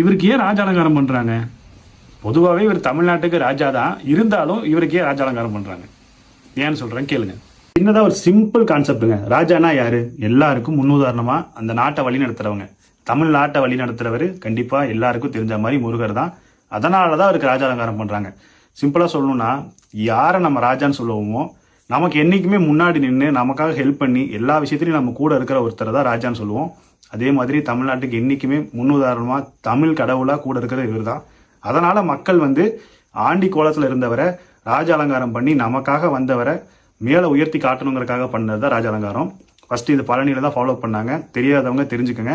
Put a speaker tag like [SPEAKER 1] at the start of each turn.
[SPEAKER 1] இவருக்கு ஏன் ராஜ அலங்காரம் பொதுவாகவே இவர் தமிழ்நாட்டுக்கு ராஜா தான். இருந்தாலும் இவருக்கு ஏன் ராஜ அலங்காரம் பண்றாங்க? ஏன்னு சொல்கிறேன் கேளுங்க. சின்னதா ஒரு சிம்பிள் கான்செப்ட்டுங்க ராஜானா யாரு? எல்லாருக்கும் முன்னுதாரணமாக அந்த நாட்டை வழி நடத்துகிறவங்க தமிழ்நாட்டை வழி நடத்துகிறவர் கண்டிப்பாக எல்லாருக்கும் தெரிஞ்ச மாதிரி முருகர் தான். அதனால தான் அவருக்கு ராஜ அலங்காரம் சிம்பிளாக சிம்பிளா சொல்லணும்னா யாரை நம்ம ராஜான்னு சொல்லுவோமோ நமக்கு என்னைக்குமே முன்னாடி நின்று நமக்காக ஹெல்ப் பண்ணி எல்லா விஷயத்துலையும் நம்ம கூட இருக்கிற ஒருத்தரை தான் ராஜான்னு சொல்லுவோம். அதே மாதிரி தமிழ்நாட்டுக்கு என்றைக்குமே முன்னுதாரணமாக தமிழ் கடவுளாக கூட இருக்கிறது இவர் தான் அதனால் மக்கள் வந்து ஆண்டி கோலத்தில் இருந்தவரை ராஜ அலங்காரம் பண்ணி நமக்காக வந்தவரை மேலே உயர்த்தி காட்டணுங்கிறக்காக பண்ணது தான் ராஜ அலங்காரம். ஃபஸ்ட்டு இது பழனியில் தான் ஃபாலோ பண்ணாங்க. தெரியாதவங்க தெரிஞ்சுக்கோங்க.